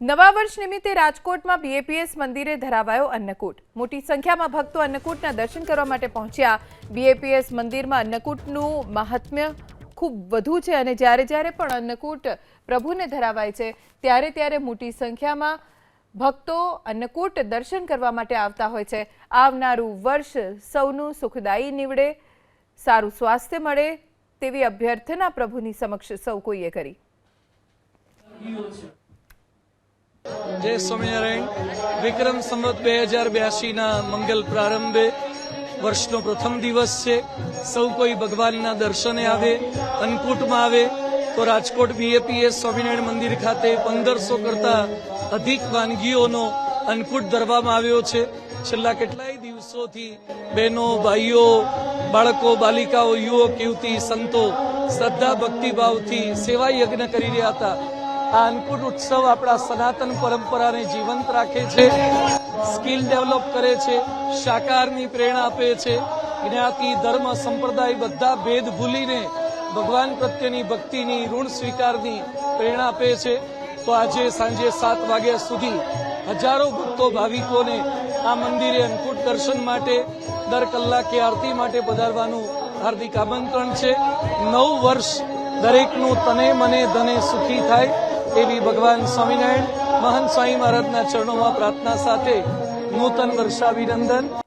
નવા વર્ષ નિમિત્તે રાજકોટમાં બીએપીએસ મંદિરે ધરાવાયો અન્નકૂટ. મોટી સંખ્યામાં ભક્તો અન્નકૂટના દર્શન કરવા માટે પહોંચ્યા. બીએપીએસ મંદિરમાં અન્નકૂટનું મહાત્મ્ય ખૂબ વધુ છે અને જ્યારે જ્યારે પણ અન્નકૂટ પ્રભુને ધરાવાય છે, ત્યારે ત્યારે મોટી સંખ્યામાં ભક્તો અન્નકૂટ દર્શન કરવા માટે આવતા હોય છે. આવનારું વર્ષ સૌનું સુખદાયી નીવડે, સારું સ્વાસ્થ્ય મળે તેવી અભ્યર્થના પ્રભુની સમક્ષ સૌ કોઈએ કરી. જય સ્વામિનારાયણ. વિક્રમ સંવત બે હજાર બ્યાસીના મંગલ પ્રારંભે વર્ષનો પ્રથમ દિવસ છે. સૌ કોઈ ભગવાનના દર્શને આવે, અન્નકૂટમાં આવે. તો રાજકોટ બીએપીએસ સ્વામિનારાયણ મંદિર ખાતે પંદરસો કરતા અધિક વાનગીઓનો અન્નકૂટ ધરવામાં આવ્યો છે. છેલ્લા કેટલાય દિવસોથી બહેનો, ભાઈઓ, બાળકો, બાલિકાઓ, યુવક, યુવતી, સંતો શ્રદ્ધા, ભક્તિભાવથી સેવા યજ્ઞ કરી રહ્યા હતા. આ અન્નકૂટ ઉત્સવ આપણા સનાતન પરંપરાને જીવંત રાખે છે, સ્કિલ ડેવલપ કરે છે શાકાહારની પ્રેરણા આપે છે. જ્ઞાતિ, ધર્મ, સંપ્રદાય બધા ભેદ ભૂલીને ભગવાન પ્રત્યેની ભક્તિની, ઋણ સ્વીકારની પ્રેરણા આપે છે. તો આજે સાંજે સાત વાગ્યા સુધી હજારો ભક્તો ભાવિકોને આ મંદિરે અન્નકૂટ દર્શન માટે દર કલાકે આરતી માટે પધારવાનું હાર્દિક આમંત્રણ છે. નવ વર્ષ દરેકનું તને મને ધને સુખી થાય. એવી ભગવાન સ્વામિનારાયણ મહાન સ્વામી મહારાજના ચરણોમાં પ્રાર્થના સાથે નૂતન વર્ષાભિનંદન